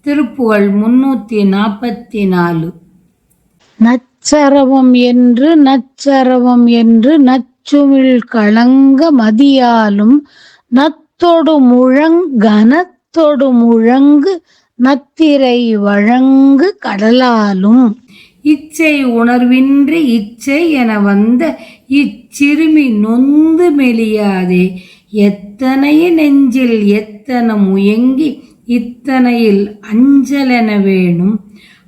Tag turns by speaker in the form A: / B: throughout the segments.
A: திருப்புகழ் முன்னூற்றி நாற்பத்தி நாலு.
B: நச்சரவம் என்று நச்சரவம் என்று நச்சுமிழ் களங்க மதியாலும் நத்தொடு முழங் கனத்தொடு முழங்கு நத்திரை வழங்கு கடலாலும்.
A: இச்சை உணர்வின்றி இச்சை என வந்த இச்சிறுமி நொந்து மெலியாதே. எத்தனைய நெஞ்சில் எத்தனை முயங்கி இத்தனையில் அஞ்சலென வேணும்.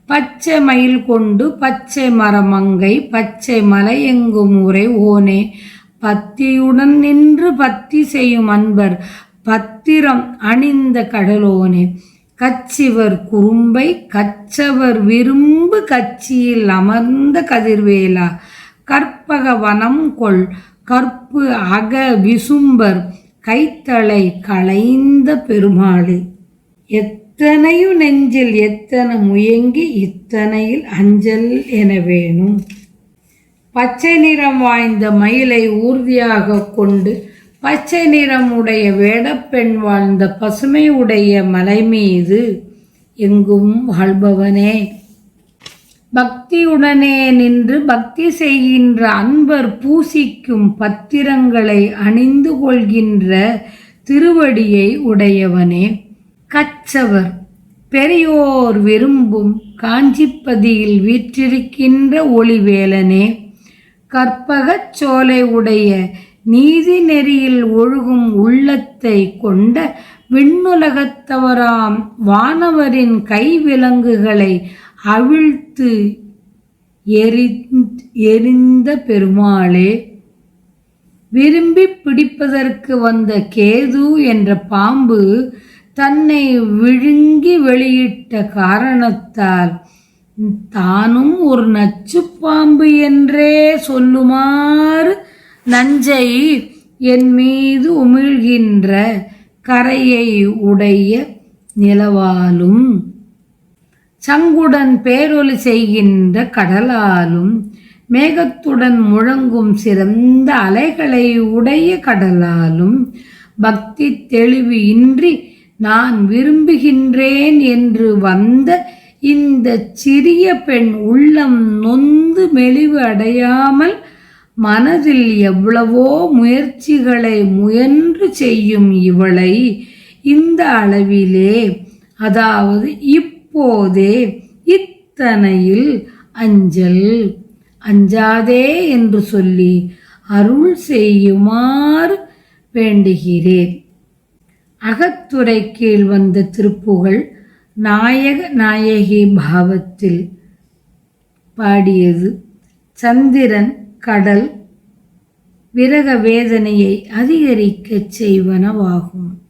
A: பச்சை மயில் கொண்டு பச்சை மரமங்கை பச்சை மலையெங்கும் உரை ஓனே. பத்தியுடன் நின்று பத்தி செய்யும் அன்பர் பத்திரம் அணிந்த கடலோனே. கச்சிவர் குறும்பை கச்சவர் விரும்பு கட்சியில் அமர்ந்த கதிர்வேலா. கற்பக வனம் கொள் கற்பு அக விசும்பர் கைத்தளை களைந்த பெருமாளே. எத்தனையும் நெஞ்சில் எத்தனை முயங்கி இத்தனையில் அஞ்சல் என வேணும். பச்சை நிறம் வாய்ந்த மயிலை ஊர்தியாக கொண்டு பச்சை நிறம் உடைய வேடப்பெண் வாழ்ந்த பசுமை உடைய மலை மீது எங்கும் வாழ்பவனே. பக்தியுடனே நின்று பக்தி செய்கின்ற அன்பர் பூசிக்கும் பத்திரங்களை அணிந்து கொள்கின்ற திருவடியை உடையவனே. கச்சவர் பெரியோர் விரும்பும் காஞ்சிப்பதியில் வீற்றிருக்கின்ற ஒளிவேலனே கற்பகச் சோலை உடைய நீதி நெறியில் ஒழுகும் உள்ளத்தை கொண்ட விண்ணுலகத்தவராம் வானவரின் கைவிலங்குகளை அவிழ்த்து எரி எரிந்த பெருமாளே. விரும்பி பிடிப்பதற்கு வந்த கேது என்ற பாம்பு தன்னை விழுங்கி வெளியிட்ட காரணத்தால் தானும் ஒரு நச்சுப்பாம்பு என்றே சொல்லுமாறு நஞ்சை என் மீது உமிழ்கின்ற கரையை உடைய நிலவாலும் சங்குடன் பேரொலி செய்கின்ற கடலாலும் மேகத்துடன் முழங்கும் சிறந்த அலைகளை உடைய கடலாலும் பக்தி தெளிவு இன்றி நான் விரும்புகின்றேன் என்று வந்த இந்த சிறிய பெண் உள்ளம் நொந்து மெலிவு அடையாமல் மனதில் எவ்வளவோ முயற்சிகளை முயன்று செய்யும் இவளை இந்த அளவிலே அதாவது இப்போதே இத்தனையில் அஞ்சல். அஞ்சாதே என்று சொல்லி அருள் செய்யுமாறு வேண்டுகிறேன். அகத்துறை கீழ் வந்த திருப்புகழ் நாயக நாயகி பாவத்தில் பாடியது. சந்திரன் கடல் விரக வேதனையை அதிகரிக்கச் செய்வனவாகும்.